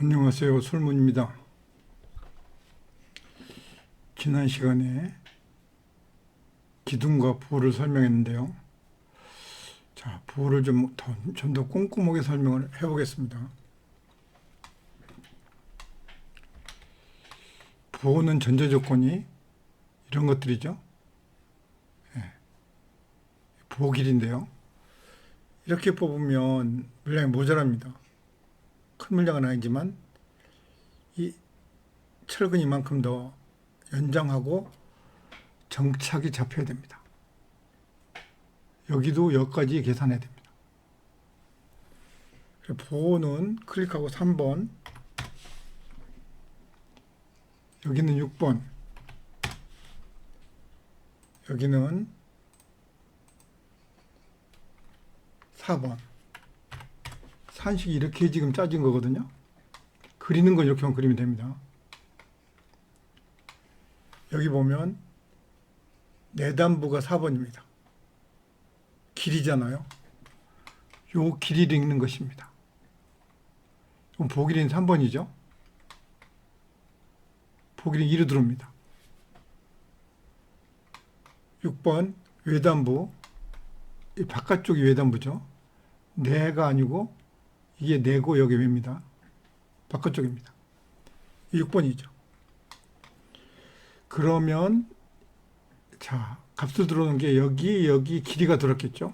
안녕하세요. 솔문입니다. 지난 시간에 기둥과 부호를 설명했는데요. 자, 부호를 좀 더, 좀더 꼼꼼하게 설명을 해보겠습니다. 부호는 전제 조건이 이런 것들이죠. 예. 부호 길인데요. 이렇게 뽑으면 물량이 모자랍니다. 큰 물량은 아니지만 이 철근 이만큼 더 연장하고 정착이 잡혀야 됩니다. 여기도 여기까지 계산해야 됩니다. 보호는 클릭하고 3번 여기는 6번 여기는 4번 산식이 이렇게 지금 짜진 거거든요. 그리는 건 이렇게만 그리면 됩니다. 여기 보면 내단부가 4번입니다. 길이잖아요. 요 길이를 읽는 것입니다. 그럼 보길이는 3번이죠. 보길이 2로 들어옵니다. 6번 외단부 이 바깥쪽이 외단부죠. 내가 아니고 이게 내고 여기 왜입니다. 바깥쪽입니다. 6번이죠. 그러면 자 값을 들어오는 게 여기 여기 길이가 들었겠죠.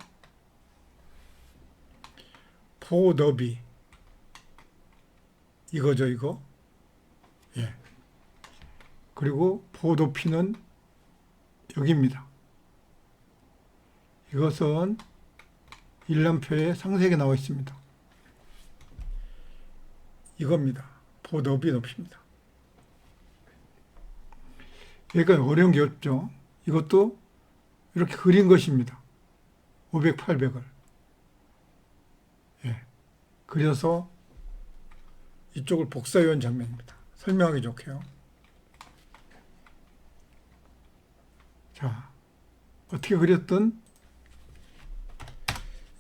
포 너비 이거죠 이거. 예. 그리고 포 높이는 여기입니다. 이것은 일람표에 상세하게 나와 있습니다. 이겁니다. 보너비 높입니다. 그러니까 어려운 게 없죠. 이것도 이렇게 그린 것입니다. 500, 800을. 예. 그려서 이쪽을 복사해온 장면입니다. 설명하기 좋게요. 자, 어떻게 그렸든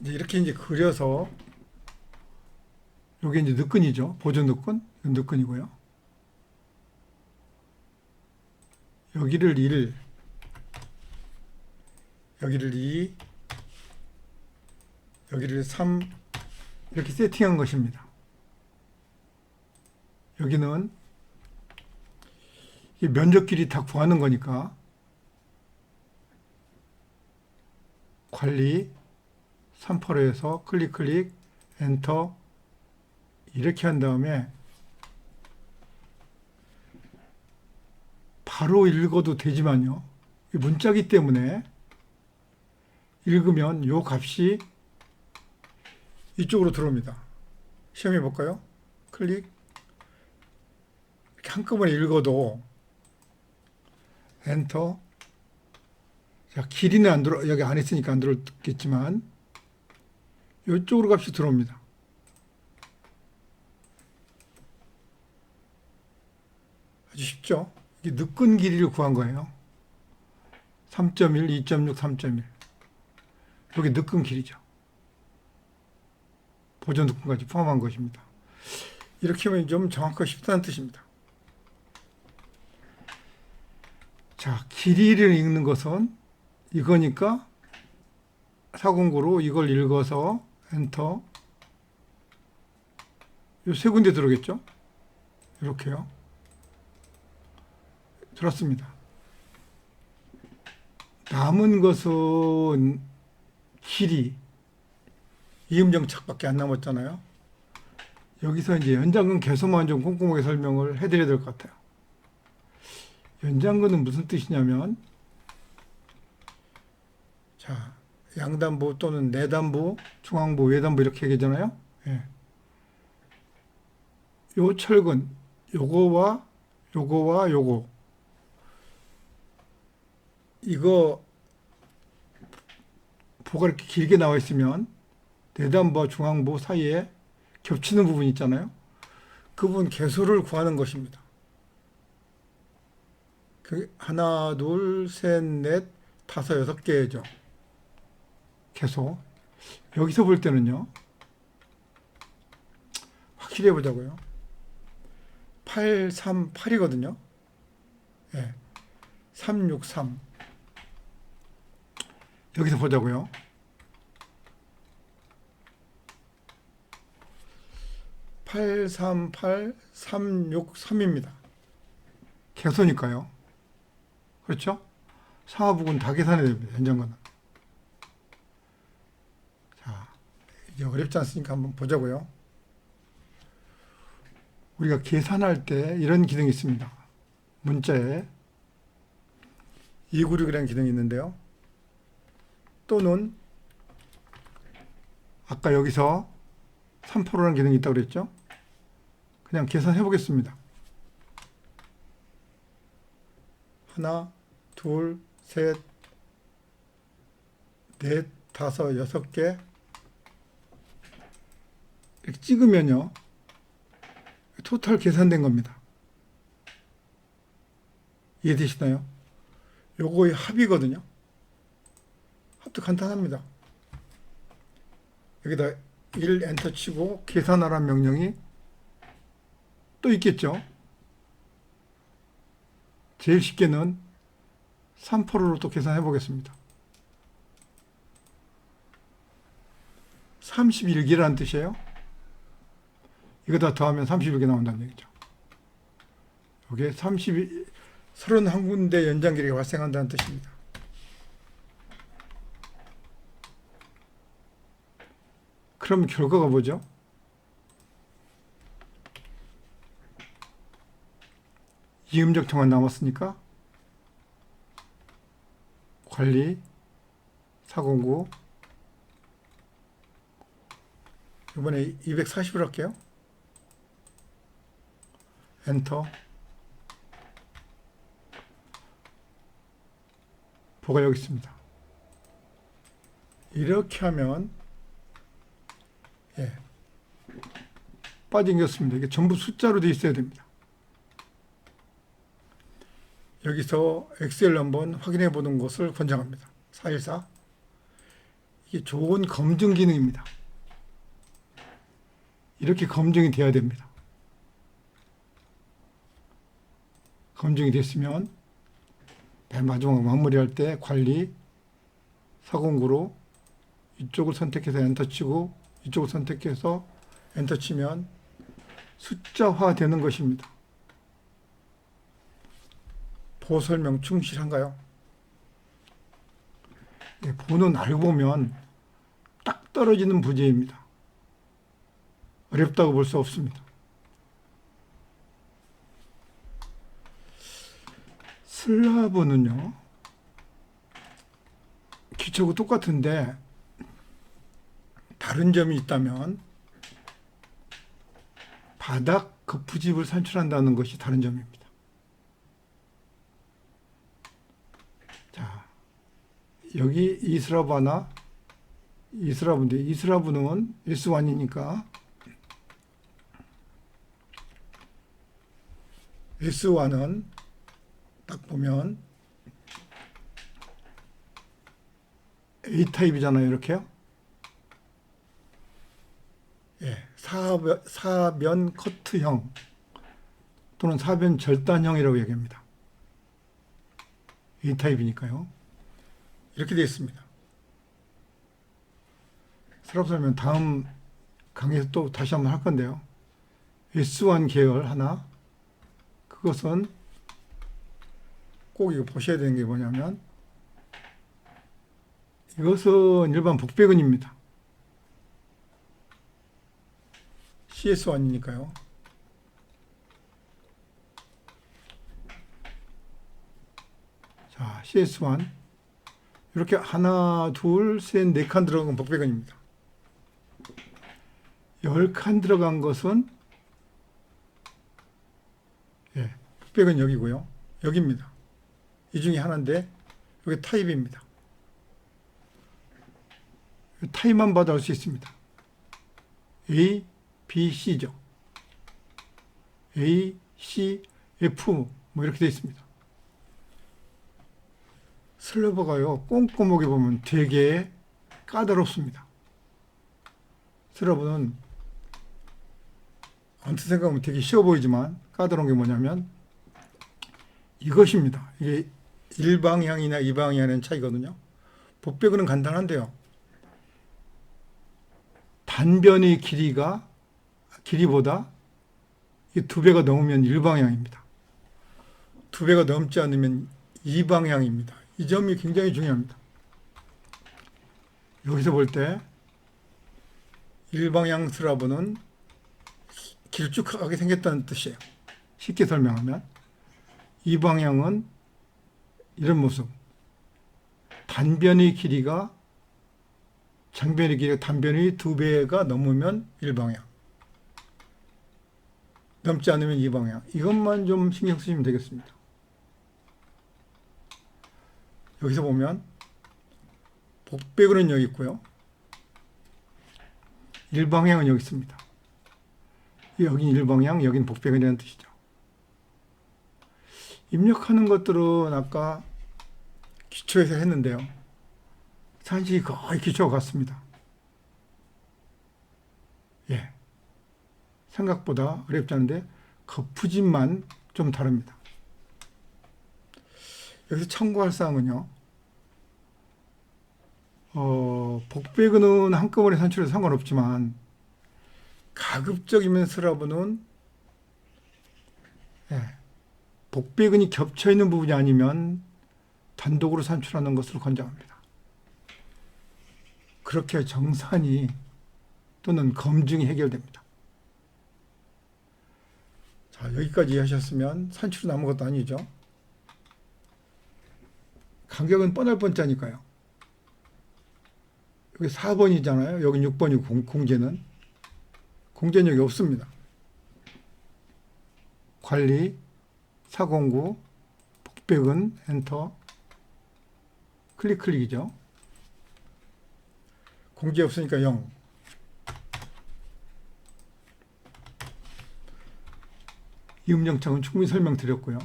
이제 이렇게 이제 그려서 요게 이제 늦근이죠. 보조 늦근. 늦근이고요. 여기를 1, 여기를 2, 여기를 3 이렇게 세팅한 것입니다. 여기는 이 면적끼리 다 구하는 거니까 관리 3%에서 클릭 클릭 엔터 이렇게 한 다음에 바로 읽어도 되지만요. 이 문자기 때문에 읽으면 요 값이 이쪽으로 들어옵니다. 시험해 볼까요? 클릭. 한꺼번에 읽어도 엔터. 자, 길이는 안 들어, 여기 안 했으니까 안 들어오겠지만, 이쪽으로 값이 들어옵니다. 아주 쉽죠? 늦근 길이를 구한 거예요. 3.1, 2.6, 3.1. 이게 늦근 길이죠. 보존 늦근까지 포함한 것입니다. 이렇게 하면 좀 정확하고 쉽다는 뜻입니다. 자, 길이를 읽는 것은 이거니까 사공구로 이걸 읽어서 엔터 요 세 군데 들어오겠죠? 이렇게요. 들었습니다. 남은 것은 길이 이음정착밖에 안 남았잖아요. 여기서 이제 연장근 개소만 좀 꼼꼼하게 설명을 해드려야 될 것 같아요. 연장근은 무슨 뜻이냐면 자 양단부 또는 내단부, 중앙부, 외단부 이렇게 얘기하잖아요. 예. 요 철근 요거와 요거와 요거 이거 보가 이렇게 길게 나와 있으면 내단부와 중앙부 사이에 겹치는 부분 있잖아요. 그 부분 개수를 구하는 것입니다. 그 하나, 둘, 셋, 넷, 다섯, 여섯 개죠. 개수. 여기서 볼 때는요. 확실히 해보자고요. 838이거든요. 예. 363. 여기서 보자고요. (838 363입니다) 개소니까요. 그렇죠? 사하북은 다 계산해야 됩니다 현장과는. 자 이제 어렵지 않으니까 한번 보자고요. 우리가 계산할 때 이런 기능이 있습니다. 문자에 296이라는 기능이 있는데요 또는 아까 여기서 3%라는 기능이 있다고 그랬죠? 그냥 계산해 보겠습니다. 하나, 둘, 셋, 넷, 다섯, 여섯 개 이렇게 찍으면요. 토탈 계산된 겁니다. 이해되시나요? 요거의 합이거든요. 합도 간단합니다. 여기다 1 엔터 치고 계산하라는 명령이 또 있겠죠. 제일 쉽게는 3%로 또 계산해 보겠습니다. 31개라는 뜻이에요. 이거 다 더하면 31개 나온다는 얘기죠. 이게 32, 31군데 연장 길이가 발생한다는 뜻입니다. 그럼 결과가 뭐죠? 이음적통만 남았으니까 관리 409 이번에 240을 할게요. 엔터 보가 여기 있습니다. 이렇게 하면 예. 빠진 게 없습니다. 이게 전부 숫자로 되어 있어야 됩니다. 여기서 엑셀 한번 확인해 보는 것을 권장합니다. 414. 이게 좋은 검증 기능입니다. 이렇게 검증이 돼야 됩니다. 검증이 됐으면 맨 마지막 마무리할 때 관리 409로 이쪽을 선택해서 엔터 치고 이쪽을 선택해서 엔터 치면 숫자화 되는 것입니다. 보호 설명 충실한가요? 예, 보는 알고 보면 딱 떨어지는 부재입니다. 어렵다고 볼 수 없습니다. 슬라브는요, 기초가 똑같은데 다른 점이 있다면 바닥 거푸집을 산출한다는 것이 다른 점입니다. 자, 여기 이스라바나 이스라브인데 이스라브는 S1이니까 S1은 딱 보면 A 타입이잖아요, 이렇게요. 예, 사변, 사변 커트형 또는 사변 절단형이라고 얘기합니다. A 타입이니까요. 이렇게 되어 있습니다. 스랍 설명 다음 강의에서 또 다시 한번 할 건데요. S1 계열 하나, 그것은 꼭 이거 보셔야 되는 게 뭐냐면 이것은 일반 복배근입니다. CS1이니까요. 자, CS1. 이렇게 하나, 둘, 셋, 네 칸 들어간 건 복배근입니다. 열 칸 들어간 것은 예, 복배근 여기고요. 여기입니다. 이 중에 하나인데 여기 타입입니다. 타입만 알수 있습니다. A, B, C죠. A, C, F 뭐 이렇게 되어 있습니다. 슬러버가요 꼼꼼하게 보면 되게 까다롭습니다. 슬러버는 언뜻 생각하면 되게 쉬워 보이지만 까다로운 게 뭐냐면 이것입니다. 이게 일방향이나 이방향의 차이거든요. 복배근은 간단한데요. 단변의 길이가 길이보다 이두 배가 넘으면 일방향입니다. 두 배가 넘지 않으면 이방향입니다. 이 점이 굉장히 중요합니다. 여기서 볼 때 일방향 스라브는 길쭉하게 생겼다는 뜻이에요. 쉽게 설명하면 이 방향은 이런 모습. 단변의 길이가 장변의 길이가 단변의 두 배가 넘으면 일방향. 넘지 않으면 이 방향. 이것만 좀 신경 쓰시면 되겠습니다. 여기서 보면 복배근은 여기 있고요. 일방향은 여기 있습니다. 여긴 일방향, 여긴 복배근이라는 뜻이죠. 입력하는 것들은 아까 기초에서 했는데요. 사실 거의 기초가 같습니다. 예. 생각보다 어렵지 않은데 거푸짐만 좀 다릅니다. 여기서 참고할 사항은요. 어, 복배근은 한꺼번에 산출해도 상관없지만 가급적이면 스라브는 예, 복배근이 겹쳐 있는 부분이 아니면 단독으로 산출하는 것을 권장합니다. 그렇게 정산이 또는 검증이 해결됩니다. 자, 여기까지 하셨으면 산출은 아무것도 아니죠. 간격은 뻔할 뻔짜니까요. 여기 4번이잖아요. 여기 6번이 공, 공제는. 공제는 여기 없습니다. 관리, 409, 복백은 엔터, 클릭 클릭이죠. 공제 없으니까 0. 이 음정창은 충분히 설명드렸고요.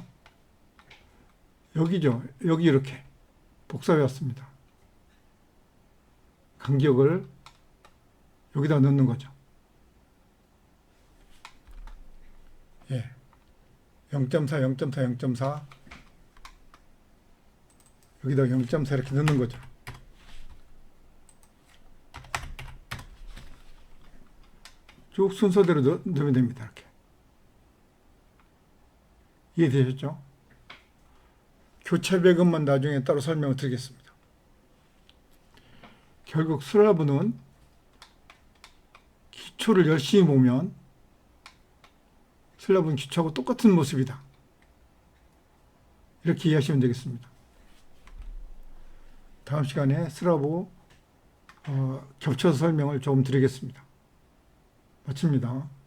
여기죠. 여기 이렇게 복사해 왔습니다. 간격을 여기다 넣는 거죠. 예. 0.4, 0.4, 0.4 여기다 0.4 이렇게 넣는 거죠. 쭉 순서대로 넣, 넣으면 됩니다. 이렇게. 이해되셨죠? 교체 배급만 나중에 따로 설명을 드리겠습니다. 결국 스라브는 기초를 열심히 보면 슬라브는 기초하고 똑같은 모습이다. 이렇게 이해하시면 되겠습니다. 다음 시간에 스라브 어, 겹쳐서 설명을 조금 드리겠습니다. 마칩니다.